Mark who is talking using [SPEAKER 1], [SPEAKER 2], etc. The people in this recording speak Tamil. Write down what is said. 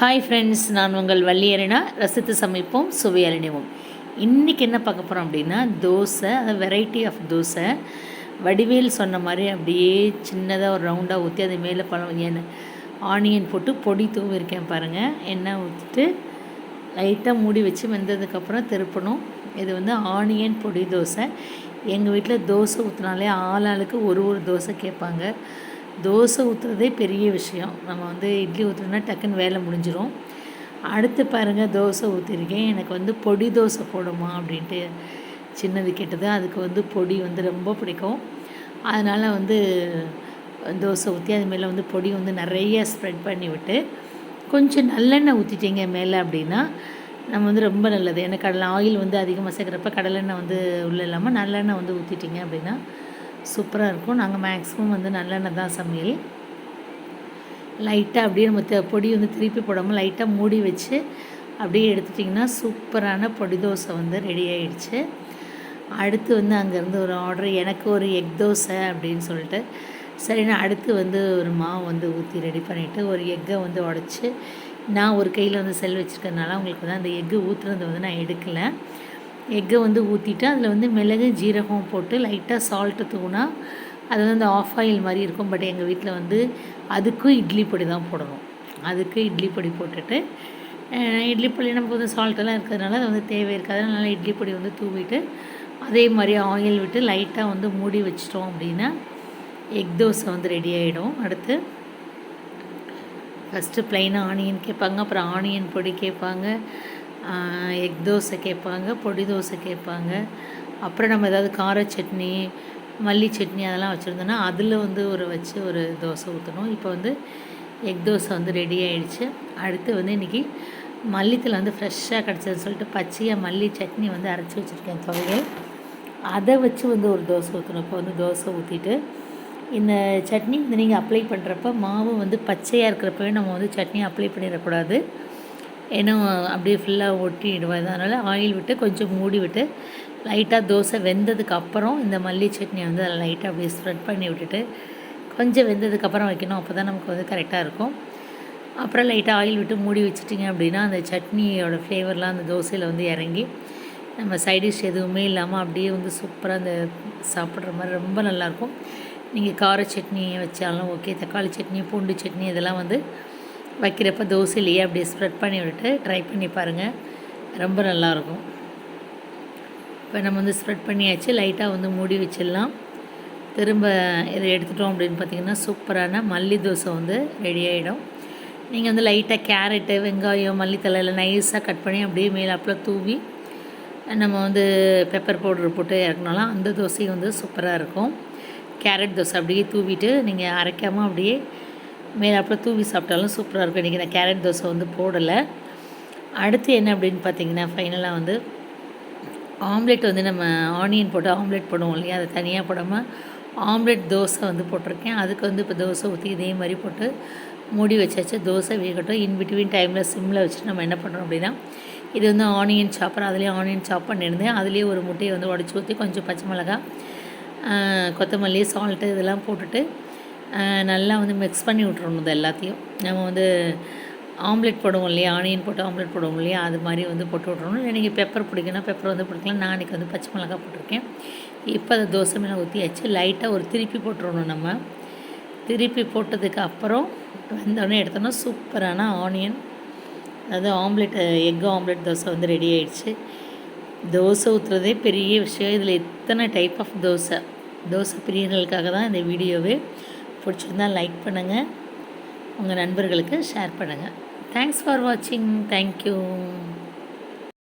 [SPEAKER 1] ஹாய் ஃப்ரெண்ட்ஸ் நான் உங்கள் வள்ளியறினா. ரசித்து சமைப்போம் சுவையறிணிவோம் இன்றைக்கி என்ன பார்க்க போகிறோம் அப்படின்னா தோசை அது வெரைட்டி ஆஃப் தோசை. வடிவேல் சொன்ன மாதிரி அப்படியே சின்னதாக ஒரு ரவுண்டாக ஊற்றி அது மேலே பழம் எண்ணெய் ஆனியன் போட்டு பொடி தூவிருக்கேன் பாருங்கள் எண்ணெய் ஊற்றிட்டு லைட்டாக மூடி வச்சு வெந்ததுக்கப்புறம் திருப்பணும். இது வந்து ஆனியன் பொடி தோசை. எங்கள் வீட்டில் தோசை ஊற்றினாலே ஆள் ஆளுக்கு ஒரு ஒரு தோசை கேட்பாங்க. தோசை ஊற்றுறதே பெரிய விஷயம். நம்ம வந்து இட்லி ஊற்றுறோன்னா டக்குன்னு வேலை முடிஞ்சிடும் அடுத்து பாருங்கள் தோசை ஊற்றிருக்கேன் எனக்கு வந்து பொடி தோசை போடுமா அப்படின்ட்டு சின்னது கேட்டது. அதுக்கு வந்து பொடி வந்து ரொம்ப பிடிக்கும். அதனால் வந்து தோசை ஊற்றி அது மேலே வந்து பொடி வந்து நிறைய ஸ்ப்ரெட் பண்ணி விட்டு கொஞ்சம் நல்லெண்ணெய் ஊற்றிட்டீங்க மேலே அப்படின்னா நம்ம வந்து ரொம்ப நல்லது. ஏன்னா கடலை ஆயில் வந்து அதிகமாக சேர்க்குறப்ப கடலெண்ணெய் வந்து உள்ளே இல்லாமல் நல்லெண்ணெய் வந்து ஊற்றிட்டீங்க அப்படின்னா சூப்பராக இருக்கும். நாங்கள் மேக்ஸிமம் வந்து நல்லெண்ணெய் தான் சமையல். லைட்டாக அப்படியே நம்ம பொடி வந்து திருப்பி போடாமல் லைட்டாக மூடி வச்சு அப்படியே எடுத்துட்டிங்கன்னா சூப்பரான பொடி தோசை வந்து ரெடி ஆகிடுச்சு அடுத்து வந்து அங்கேருந்து ஒரு ஆர்டர் எனக்கு ஒரு எக் தோசை அப்படின்னு சொல்லிட்டு. சரி நான் அடுத்து வந்து ஒரு மாவு வந்து ஊற்றி ரெடி பண்ணிவிட்டு ஒரு எக்கை வந்து உடச்சி நான் ஒரு கையில் வந்து செல் வச்சுருக்கறனால உங்களுக்கு வந்து அந்த எக்கு ஊற்றுறது வந்து நான் எடுக்கலை. எக்கை வந்து ஊற்றிட்டு அதில் வந்து மிளகு ஜீரகம் போட்டு லைட்டாக சால்ட்டு தூணா அது வந்து ஆஃப் ஆயில் மாதிரி இருக்கும். பட் எங்கள் வீட்டில் வந்து அதுக்கும் இட்லி பொடி தான் போடணும். அதுக்கு இட்லி பொடி போட்டுட்டு இட்லி பொடி நமக்கு வந்து சால்ட்டெல்லாம் இருக்கிறதுனால அது வந்து தேவை இருக்காது. அதனால இட்லி பொடி வந்து தூவிட்டு அதே மாதிரி ஆயில் விட்டு லைட்டாக வந்து மூடி வச்சிட்டோம் அப்படின்னா எக் தோசை வந்து ரெடி ஆகிடும் அடுத்து ஃபஸ்ட்டு ப்ளைனாக ஆனியன் கேட்பாங்க. அப்புறம் ஆனியன் பொடி கேட்பாங்க. எக் தோசை கேட்பாங்க பொடி தோசை கேட்பாங்க. அப்புறம் நம்ம ஏதாவது கார சட்னி மல்லி சட்னி அதெல்லாம் வச்சுருந்தோன்னா அதில் வந்து ஒரு வச்சு ஒரு தோசை ஊற்றணும் இப்போ வந்து எக் தோசை வந்து ரெடி ஆகிடுச்சு அடுத்து வந்து இன்றைக்கி மல்லித்தில் வந்து ஃப்ரெஷ்ஷாக கிடச்சதுன்னு சொல்லிட்டு பச்சையாக மல்லி சட்னி வந்து அரைச்சி வச்சுருக்கேன் துவையல். அதை வச்சு வந்து ஒரு தோசை ஊற்றணும் இப்போ வந்து தோசை ஊற்றிட்டு இந்த சட்னி வந்து நீங்கள் அப்ளை பண்ணுறப்ப மாவு வந்து பச்சையாக இருக்கிறப்பவே நம்ம வந்து சட்னி அப்ளை பண்ணிடக்கூடாது. ஏன்னா அப்படியே ஃபுல்லாக ஒட்டிடுவேன் அதனால் ஆயில் விட்டு கொஞ்சம் மூடி விட்டு லைட்டாக தோசை வெந்ததுக்கு அப்புறம் இந்த மல்லி சட்னியை வந்து அதில் லைட்டாக அப்படியே ஸ்ப்ரெட் பண்ணி விட்டுட்டு கொஞ்சம் வெந்ததுக்கப்புறம் வைக்கணும். அப்போ தான் நமக்கு வந்து கரெக்டாக இருக்கும். அப்புறம் லைட்டாக ஆயில் விட்டு மூடி வச்சிட்டிங்க அப்படின்னா அந்த சட்னியோட ஃப்ளேவர்லாம் அந்த தோசையில் வந்து இறங்கி நம்ம சைடிஷ் எதுவுமே இல்லாமல் அப்படியே வந்து சூப்பராக அந்த சாப்பிட்ற மாதிரி ரொம்ப நல்லாயிருக்கும் நீங்கள் கார சட்னி வச்சாலும் ஓகே தக்காளி சட்னி பூண்டு சட்னி இதெல்லாம் வந்து வைக்கிறப்ப தோசையிலேயே அப்படியே ஸ்ப்ரெட் பண்ணி விட்டுட்டு ட்ரை பண்ணி பாருங்கள் ரொம்ப நல்லாயிருக்கும். இப்போ நம்ம வந்து ஸ்ப்ரெட் பண்ணியாச்சு. லைட்டாக வந்து மூடி வச்சிடலாம். திரும்ப இதை எடுத்துட்டோம் அப்படின்னு பார்த்தீங்கன்னா சூப்பரான மல்லி தோசை வந்து ரெடி ஆகிடும் நீங்கள் வந்து லைட்டாக கேரட்டு வெங்காயம் மல்லித்தலை எல்லாம் நைஸாக கட் பண்ணி அப்படியே மேலாப்பில் தூவி நம்ம வந்து பெப்பர் பவுடர் போட்டு இறக்குனாலும் அந்த தோசையும் வந்து சூப்பராக இருக்கும். கேரட் தோசை அப்படியே தூவிட்டு நீங்கள் அரைக்காமல் அப்படியே மேலாப்பில் தூவி சாப்பிட்டாலும் சூப்பராக இருக்கும். இன்றைக்கி நான் கேரட் தோசை வந்து போடலை. அடுத்து என்ன அப்படின்னு பார்த்தீங்கன்னா ஃபைனலாக வந்து ஆம்லெட் வந்து நம்ம ஆனியன் போட்டு ஆம்லெட் போடுவோம் இல்லையா? அதை தனியாக போடாமல் ஆம்லெட் தோசை வந்து போட்டிருக்கேன். அதுக்கு வந்து இப்போ தோசை ஊற்றி இதே மாதிரி போட்டு மூடி வச்சாச்சு. தோசை வேகட்டும். இன் பிட்வீன் டைமில் சிம்மில் வச்சு நம்ம என்ன பண்ணுறோம் அப்படின்னா இது வந்து ஆனியன் சாப்பர் அதுலேயே ஆனியன் சாப் பண்ணியிருந்தேன். அதுலேயே ஒரு முட்டையை வந்து உடச்சி ஊற்றி கொஞ்சம் பச்சை மிளகா கொத்தமல்லி சால்ட்டு இதெல்லாம் போட்டுட்டு நல்லா வந்து மிக்ஸ் பண்ணி விட்றணும் இது எல்லாத்தையும். நம்ம வந்து ஆம்லெட் போடுவோம் இல்லையா? ஆனியன் போட்டு ஆம்லெட் போடுவோம் இல்லையா? அது மாதிரி வந்து போட்டு விட்றணும் இல்லை நீங்கள் பெப்பர் பிடிக்குன்னா பெப்பர் வந்து பிடிக்கலாம். நான் அன்றைக்கி வந்து பச்சை மிளகா போட்டிருக்கேன். இப்போ அதை தோசை மேலே ஊற்றியாச்சு லைட்டாக ஒரு திருப்பி போட்டுடணும் நம்ம. திருப்பி போட்டதுக்கு அப்புறம் வந்தோடனே எடுத்தோன்னா சூப்பரான ஆனியன் அதாவது ஆம்லெட் எக் ஆம்லெட் தோசை வந்து ரெடி ஆகிடுச்சு தோசை ஊற்றுறதே பெரிய விஷயம். இதில் எத்தனை டைப் ஆஃப் தோசை. தோசை பிரியர்களுக்காக தான் இந்த வீடியோவே பிடிச்சிருந்தா லைக் பண்ணுங்கள் உங்கள் நண்பர்களுக்கு ஷேர் பண்ணுங்கள் தேங்க்ஸ் ஃபார் வாட்சிங் தேங்க்யூ